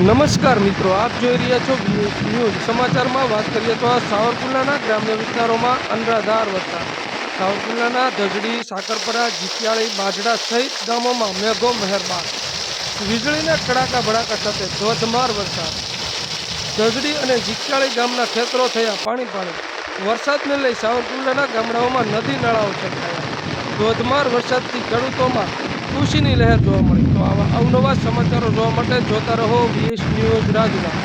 નમસ્કાર મિત્રો, આપ જોઈ રહ્યા છો ન્યૂઝ સમાચારમાં વાત કરીએ તો આ સાવરકુંડલાના ગ્રામ્ય વિસ્તારોમાં અનરાધાર વરસાદ. સાવરકુંડલાના ધજડી, સાકરપરા, જીતિયાળી, બાજડા સહિત ગામોમાં મેઘો મહેરબાન. વીજળીના કડાકા ભડાકા સાથે ધોધમાર વરસાદ. ધજડી અને જીતિયાળી ગામના ખેતરો થયા પાણી પાણી. વરસાદને લઈ સાવરકુંડલાના ગામડાઓમાં નદી નાળાઓ છલકાયા ધોધમાર વરસાદથી ખેડૂતોમાં ખુશીની લહેર જોવા મળી તો આવા અવનવા સમાચારો જોવા માટે જોતા રહો વીએસ ન્યૂઝ રાજના